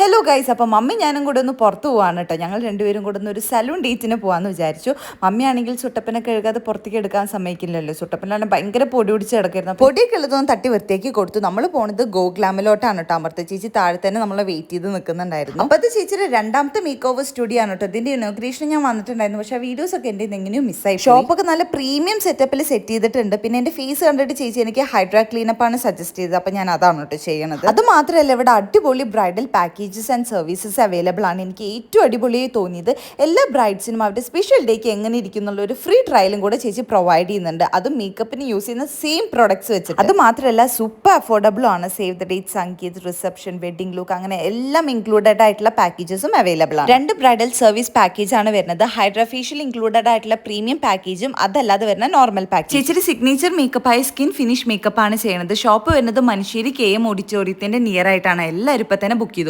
Hello guys അപ്പം mummy ഞാനും കൂടെ ഒന്ന് പുറത്ത് പോവാണ് കേട്ടോ ഞങ്ങൾ രണ്ടുപേരും കൂടെ ഒന്ന് ഒരു സലൂൺ ഡേറ്റിന് പോകാമെന്ന് വിചാരിച്ചു. മമ്മിയാണെങ്കിൽ സുട്ടപ്പനെ കഴുകാതെ പുറത്തേക്ക് എടുക്കാൻ സമ്മതിക്കില്ലല്ലോ. സുട്ടപ്പനാണെങ്കിൽ ഭയങ്കര പൊടി പിടിച്ച് കിടക്കായിരുന്നു. പൊടിയൊക്കെ ഉള്ളതൊന്നും തട്ടി വൃത്തിയാക്കി കൊടുത്തു. നമ്മൾ പോണത് ഗോഗ്ലാമിലോട്ടാണ് കേട്ടോ അമൃത ചേച്ചി. താഴെ തന്നെ നമ്മളെ വെയിറ്റ് ചെയ്ത് നിൽക്കുന്നുണ്ടായിരുന്നു. അപ്പോൾ അത് ചേച്ചിയുടെ രണ്ടാമത്തെ മേക്ക് ഓവർ സ്റ്റുഡിയോ ആണ് കേട്ടോ ഇതിന്റെ ഇനോഗ്രേഷൻ ഞാൻ വന്നിട്ടുണ്ടായിരുന്നു. പക്ഷേ വീഡിയോസ് ഒക്കെ എന്റെ എങ്ങനെയോ മിസ്സായി ഷോപ്പൊക്കെ നല്ല പ്രീമിയം സെറ്റപ്പിൽ സെറ്റ് ചെയ്തിട്ടുണ്ട്. പിന്നെ എന്റെ ഫേസ് കണ്ടിട്ട് ചേച്ചി എനിക്ക് ഹൈഡ്രാ ക്ലീനപ്പാണ് സജസ്റ്റ് ചെയ്തത്. അപ്പോൾ ഞാൻ അതാണ് കേട്ടോ ചെയ്യണത്. അത് മാത്രമല്ല ഇവിടെ അടിപൊളി bridal packages and services available ആണ് എനിക്ക് ഏറ്റവും അടിപൊളിയായി തോന്നിയത്. എല്ലാ ബ്രൈഡ്സിനും അവരുടെ സ്പെഷ്യൽ ഡേക്ക് എങ്ങനെ ഇരിക്കുന്നുള്ള ഒരു ഫ്രീ ട്രയലും കൂടെ ചേച്ചി പ്രൊവൈഡ് ചെയ്യുന്നുണ്ട്. അതും മേക്കപ്പിന് യൂസ് ചെയ്യുന്ന സെയിം പ്രോഡക്ട്സ് വെച്ചിട്ട്. അത് മാത്രമല്ല സൂപ്പർ അഫോർഡബിൾ ആണ്. Save the date sangeet reception wedding look അങ്ങനെ എല്ലാം ഇൻക്ലൂഡഡ് ആയിട്ടുള്ള പാക്കേജസും അവൈലബിൾ ആണ്. രണ്ട് ബ്രൈഡൽ സർവീസ് പാക്കേജ് ആണ് വരുന്നത്. ഹൈഡ്രാഫേഷ്യൽ ഇൻക്ലൂഡഡ് ആയിട്ടുള്ള പ്രീമിയം പാക്കേജും അതല്ലാതെ വരുന്ന നോർമൽ പാക്കേജ് ചേച്ചിയുടെ സിഗ്നേച്ചർ മേക്കപ്പ് ആയ സ്കിൻ ഫിനിഷ് മേക്കപ്പ് ആണ് ചെയ്യുന്നത്. ഷോപ്പ് വരുന്നത് മനുഷ്യരി കെ എം ഓഡിറ്റോറിയത്തിന്റെ നിയർ ആയിട്ടാണ്. എല്ലാവരും ഇപ്പൊ തന്നെ ബുക്ക് ചെയ്തോളൂ.